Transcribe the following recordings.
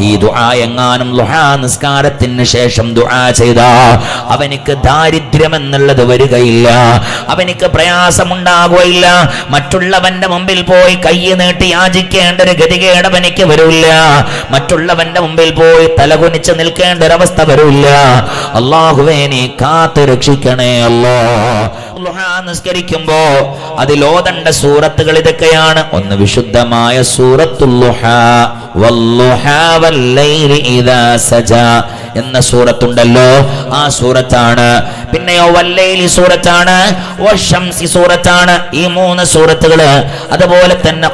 ഈ ദുആ എങ്ങാനും ലുഹാ നിസ്കാരത്തിന് ശേഷം ദുആ ചെയ്ത അവനിക്ക് ദാരിദ്ര്യം എന്നുള്ളത് വരികയില്ല. അവനിക്ക് പ്രയാസമുണ്ടാകുകയില്ല മറ്റുള്ളവന്റെ മുമ്പിൽ പോയി കൈ നീട്ടി യാചിക്കേണ്ട ഒരു ഗതികേട് അവനിക്ക് വരില്ല. മറ്റുള്ളവന്റെ മുമ്പിൽ പോയി തലകുനിച്ച് നിൽക്കേണ്ട ഒരവസ്ഥ വരില്ല. അള്ളാഹുവേ നീ കാത്തു രക്ഷിക്കണേ അല്ലോ. നിസ്കരിക്കുമ്പോ അതിലോതണ്ട സൂറത്തുകൾ ഇതൊക്കെയാണ്. ഒന്ന് വിശുദ്ധമായ സൂറത്തുൽ എന്ന സൂറത്തുണ്ടല്ലോ. ആ സൂറത്താണ്. പിന്നെയോ വല്ലൈലി സൂറത്താണ്. വശംസി സൂറത്താണ്. ഈ മൂന്ന് സൂറത്തുകൾ. അതുപോലെ തന്നെ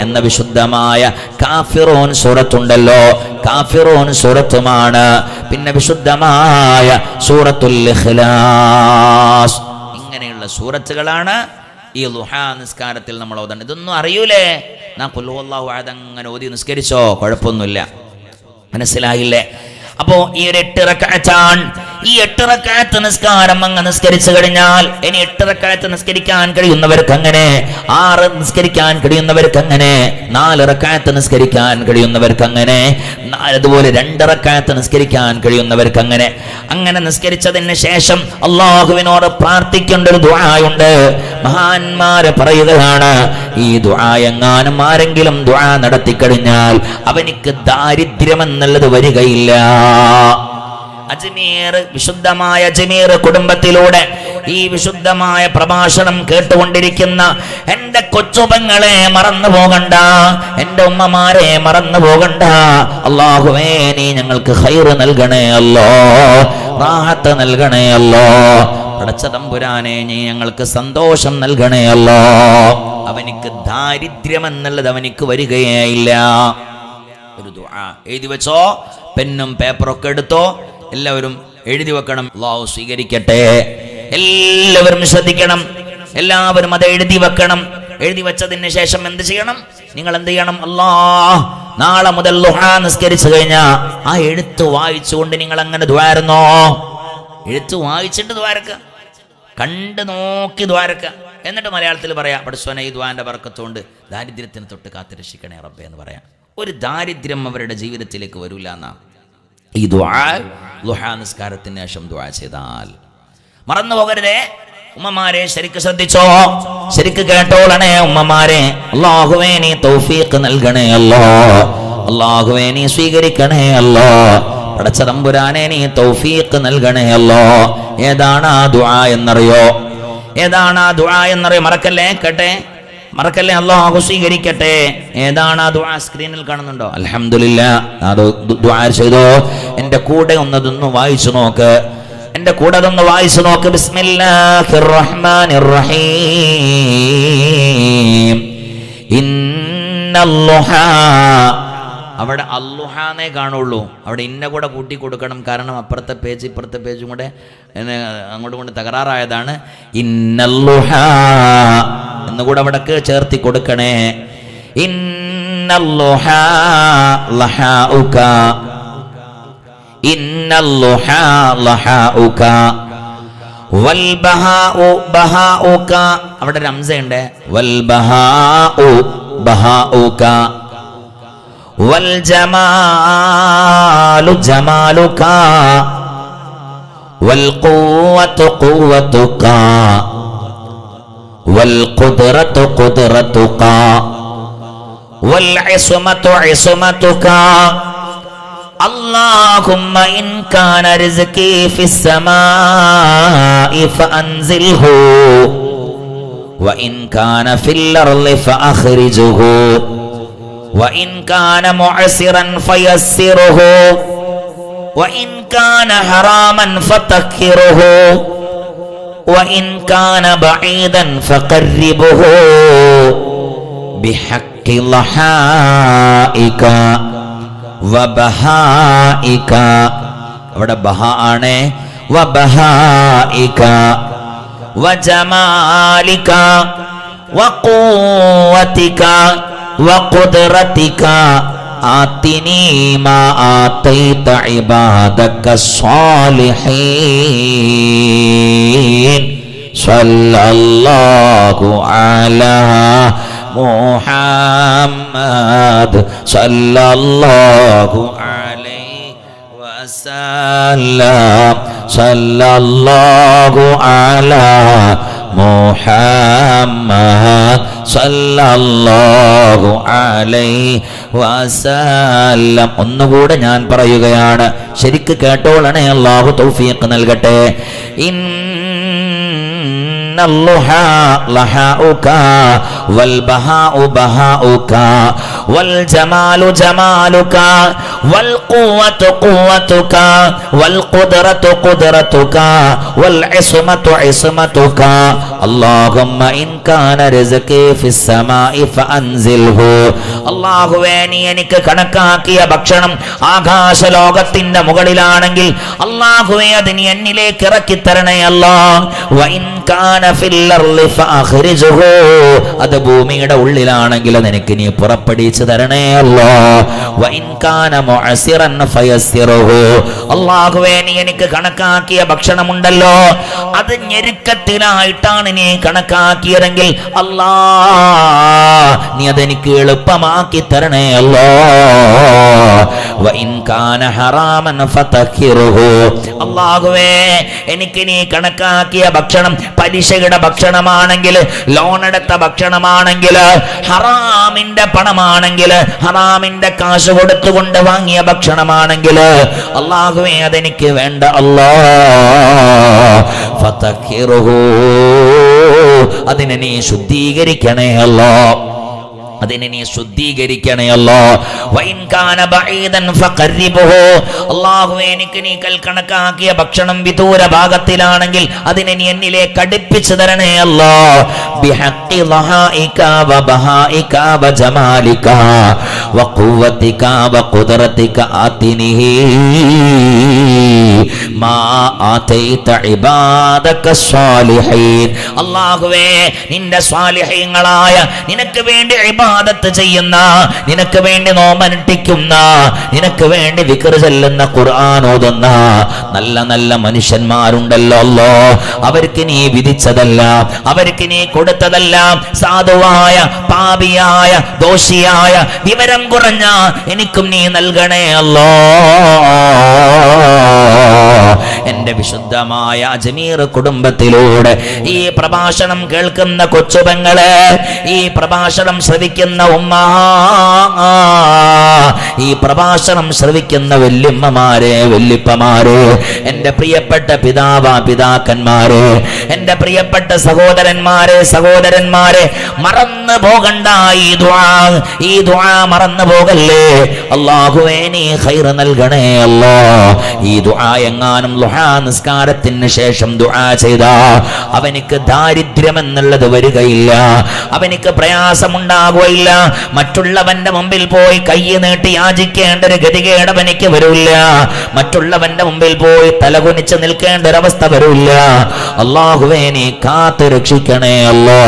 എന്ന വിശുദ്ധമായ കാഫിറോൻ സൂറത്തുണ്ടല്ലോ. കാഫിറോൻ സൂറത്തുമാണ്. പിന്നെ വിശുദ്ധമായ സൂറത്തുൽ ഇഖ്ലാസ്. ഇങ്ങനെയുള്ള സൂറത്തുകളാണ് ഈ ലുഹാ നിസ്കാരത്തിൽ നമ്മൾ ഓതണം. ഇതൊന്നും അറിയൂലേ? നാം കൊല്ലുവല്ലാഹു അതങ്ങനെ ഓതി നിസ്കരിച്ചോ? കുഴപ്പമൊന്നുമില്ല. മനസ്സിലായില്ലേ? അപ്പോ ഈ ഒരു എട്ട് റക്കാറ്റാൻ ഈ എട്ട് റക്കാത്ത് നിസ്കാരം അങ്ങ് നിസ്കരിച്ചു കഴിഞ്ഞാൽ ഇനി എട്ട് റക്കാത്ത് നിസ്കരിക്കാൻ കഴിയുന്നവർക്ക് അങ്ങനെ ആറ് നിസ്കരിക്കാൻ കഴിയുന്നവർക്ക് അങ്ങനെ നാല് റക്കാത്ത് നിസ്കരിക്കാൻ കഴിയുന്നവർക്ക് അങ്ങനെ അതുപോലെ രണ്ട് റക്കാത്ത് നിസ്കരിക്കാൻ കഴിയുന്നവർക്ക് അങ്ങനെ അങ്ങനെ നിസ്കരിച്ചതിന് ശേഷം അള്ളാഹുവിനോട് പ്രാർത്ഥിക്കേണ്ട ഒരു ദുആയുണ്ട്. മഹാന്മാര് പറയുകയാണ് ഈ ദുആ എങ്ങാനും ആരെങ്കിലും നടത്തി കഴിഞ്ഞാൽ അവനിക്ക് ദാരിദ്ര്യം എന്നുള്ളത് വരികയില്ല. അജ്മീർ വിശുദ്ധമായ അജ്മീർ കുടുംബത്തിലൂടെ ഈ വിശുദ്ധമായ പ്രഭാഷണം കേട്ടുകൊണ്ടിരിക്കുന്ന എന്റെ കൊച്ചുപങ്ങളെ മറന്നു പോകണ്ട എന്റെ ഉമ്മമാരെ മറന്നു പോകണ്ട. അള്ളാഹുവേ നീ ഞങ്ങൾക്ക് ഹൈറ് നൽകണേ അല്ലോ റാഹത്ത് നൽകണേ അല്ലോ. പടച്ച തമ്പുരാനെ നീ ഞങ്ങൾക്ക് സന്തോഷം നൽകണേ അല്ലോ. അവനിക്ക് ദാരിദ്ര്യം എന്നുള്ളത് അവനിക്ക് വരികയില്ല ഒരു ദുആ എഴുതി വെച്ചോ പെന്നും പേപ്പറൊക്കെ എടുത്തോ എല്ലാവരും എഴുതി വെക്കണം. അള്ളാഹു സ്വീകരിക്കട്ടെ. എല്ലാവരും ശ്രദ്ധിക്കണം. എല്ലാവരും അത് എഴുതി വെക്കണം. എഴുതി വെച്ചതിന് ശേഷം എന്ത് ചെയ്യണം? നിങ്ങൾ എന്ത് ചെയ്യണം? അല്ലാ നാളെ മുതൽ നിസ്കരിച്ചു കഴിഞ്ഞാ ആ എഴുത്ത് വായിച്ചുകൊണ്ട് നിങ്ങൾ അങ്ങനെ ദ്വാരുന്നോ എഴുത്ത് വായിച്ചിട്ട് ദ്വാരക്ക കണ്ട് നോക്കി ദ്വാരക്ക എന്നിട്ട് മലയാളത്തിൽ പറയാം പഠിച്ചോനെ ഈ ദ്വാന്റെ വർക്കത്തോണ്ട് ദാരിദ്ര്യത്തിന് തൊട്ട് കാത്തു രക്ഷിക്കണേ റബ്ബേ എന്ന് പറയാം. ഒരു ദാരിദ്ര്യം അവരുടെ ജീവിതത്തിലേക്ക് വരൂല എന്നാ. ഈ ദുആ ദുഹാ നിസ്കാരത്തിന് ശേഷം ദുആ ചെയ്താൽ. മറന്നു പോകരുതേ. ഉമ്മമാരെ ശരിക്ക് ശ്രദ്ധിച്ചോ. ശരിക്ക് കേട്ടോളണേ ഉമ്മമാരെ. അള്ളാഹുവേ നീ തൗഫീഖ് നൽകണേ അല്ലോ. അള്ളാഹുവേ നീ സ്വീകരിക്കണേ അല്ലോ. പടച്ച തമ്പുരാനെ നീ തൗഫീഖ് നൽകണേ അല്ലോ. ഏതാണ് ആ ദുആ എന്നറിയോ? ഏതാണ് ആ ദുആ എന്നറിയോ? മറക്കല്ലേ? കേട്ടെ. മറക്കല്ലേ? അള്ളാഹു സ്വീകരിക്കട്ടെ. ഏതാണ് ആ ദുആ സ്ക്രീനിൽ കാണുന്നുണ്ടോ? അലഹമില്ല ദുആ ചെയ്തോ? എന്റെ കൂടെ ഒന്നതൊന്ന് വായിച്ചു നോക്ക്. എന്റെ കൂടെ അതൊന്ന് വായിച്ചു നോക്ക്. ബിസ്മില്ലാഹിർ റഹ്മാനിർ റഹീം അവിടെ അല്ലുഹാന്നേ കാണുള്ളൂ. അവിടെ ഇന്ന കൂടെ കൂട്ടി കൊടുക്കണം. കാരണം അപ്പുറത്തെ പേജ് ഇപ്പുറത്തെ പേജും കൂടെ അങ്ങോട്ടും കൊണ്ട് തകരാറായതാണ്. ഇന്നല്ലുഹാ. ഒന്നുകൂടെ അവിടക്ക് ചേർത്തി കൊടുക്കണേ. അവിടെ രംസയുണ്ട് വൽ ജമാലു ജമാലുക. വൽ والقدرة قدرتك والعصمة عصمتك. اللهم إن كان رزقي في السماء فأنزله وإن كان في الأرض فأخرجه وإن كان معسرا فيسره وإن كان حراما فتكره وإن كان بعيدا فقربه بحق لحائك وبهائك അവിടെ ബഹ ആണ് വബഹായിക وجمالك وقوتك وقدرتك آتني ما آتيت عبادك الصالحين. صلى الله على محمد. صلى الله عليه وسلم. صلى الله على محمد. صلى الله عليه ഒന്നുകൂടെ ഞാൻ പറയുകയാണ് ശരിക്ക് കേട്ടോളണേ അള്ളാഹു തൗഫീഖ് നൽകട്ടെ ഇൻ اللحى لحاؤك والبهاء بهاؤك والجمال جمالك والقوة قوتك والقدرة قدرتك والعصمة عصمتك اللهم إن كان رزقي في السماء فأنزله അള്ളാഹുവേ നീ എനിക്ക് കണക്കാക്കിയ ഭക്ഷണം ആകാശ ലോകത്തിന്റെ മുകളിലാണെങ്കിൽ അള്ളാഹുവേ അത് നീ എന്നിലേക്ക് ഇറക്കി തരണേ അല്ലാ വഇൻ കാന ഫിൽ അർളി ഫഅഖ്രിജുഹു അത് ഭൂമിയുടെ ഉള്ളിലാണെങ്കിൽ അത് എനിക്ക് നീ പുറപ്പെടുവിച്ചു തരണേ അല്ലാ വഇൻ കാന മുഅസിറൻ ഫയസ്സിറുഹു അള്ളാഹുവേ നീ എനിക്ക് കണക്കാക്കിയ ഭക്ഷണമുണ്ടല്ലോ. അത് ഞെരുക്കത്തിലായിട്ടാണ് നീ കണക്കാക്കിയതെങ്കിൽ അല്ലാ നീ അതെനിക്ക് എളുപ്പമാക്കി തരണേ അല്ലോ. അള്ളാഹുവേ എനിക്ക് നീ കണക്കാക്കിയ ഭക്ഷണം പലിശയുടെ ഭക്ഷണമാണെങ്കിൽ ലോൺ എടുത്ത ഭക്ഷണമാണെങ്കിൽ ഹറാമിന്റെ പണമാണെങ്കിൽ ഹറാമിന്റെ കാശ് കൊടുത്തുകൊണ്ട് വാങ്ങിയ ഭക്ഷണമാണെങ്കിൽ അള്ളാഹുവേ അതെനിക്ക് വേണ്ട അല്ലാ. അതിനെ നീ ശുദ്ധീകരിക്കണേ അല്ലോ. അതിനെ നീ ശുദ്ധീകരിക്കണയല്ലോ ബഈദൻ ഫഖർരിബുഹു. അല്ലാഹുവേ എനിക്ക് നീ കൽക്കണക്കാക്കിയ ഭക്ഷണം വിദൂര ഭാഗത്തിലാണെങ്കിൽ അതിനെ നീ എന്നിലെ കടുപ്പിച്ചു തരണേ അല്ലോ. ബിഹഖി അല്ലാഹുവേ നിന്റെ സ്വാലിഹീങ്ങളായ നിനക്ക് വേണ്ടി ഇബാദത്ത് ചെയ്യുന്ന നിനക്ക് വേണ്ടി നോമനുഷ്ഠിക്കുന്ന നിനക്ക് വേണ്ടി വിക്ർ ചെല്ലുന്ന ഖുർആൻ ഓതുന്ന നല്ല നല്ല മനുഷ്യന്മാരുണ്ടല്ലോ അല്ലോ അവർക്ക് നീ വിധിച്ചതെല്ലാം അവർക്ക് നീ കൊടുത്തതെല്ലാം. സാധുവായ പാപിയായ ദോഷിയായ വിവരം കുറഞ്ഞ എനിക്കും നീ നൽകണേ അല്ലോ law എന്റെ വിശുദ്ധമായ അജ്മീർ കുടുംബത്തിലൂടെ ഈ പ്രഭാഷണം കേൾക്കുന്ന കൊച്ചുപെങ്ങളെ ഈ പ്രഭാഷണം ശ്രവിക്കുന്ന ഉമ്മ ഈ പ്രഭാഷണം ശ്രവിക്കുന്ന വല്യമ്മമാരെ വല്യപ്പമാരെ എന്റെ പ്രിയപ്പെട്ട പിതാവ പിതാക്കന്മാരെ എന്റെ പ്രിയപ്പെട്ട സഹോദരന്മാരെ സഹോദരന്മാരെ മറന്നു പോകണ്ട ഈ ദ്വാ ഈ ദ്വാ മറന്നു പോകല്ലേ? അള്ളാഹുവേ നീ ഹൈർ നൽകണേ അല്ലോ. ഈ ദുആ എങ്ങാനും ലുഹാ നിസ്കാരത്തിന് ശേഷം ദുആ ചെയ്ത. അവനിക്ക് ദാരിദ്ര്യം എന്നുള്ളത് വരികയില്ല. അവനിക്ക് പ്രയാസമുണ്ടാകുകയില്ല മറ്റുള്ളവന്റെ മുമ്പിൽ പോയി കൈ നീട്ടി യാചിക്കേണ്ട ഒരു ഗതികേട് അവനിക്ക് വരില്ല. മറ്റുള്ളവന്റെ മുമ്പിൽ പോയി തലകുനിച്ച് നിൽക്കേണ്ട ഒരവസ്ഥ വരില്ല. അള്ളാഹുവേ നീ കാത്തു രക്ഷിക്കണേ അല്ലോ.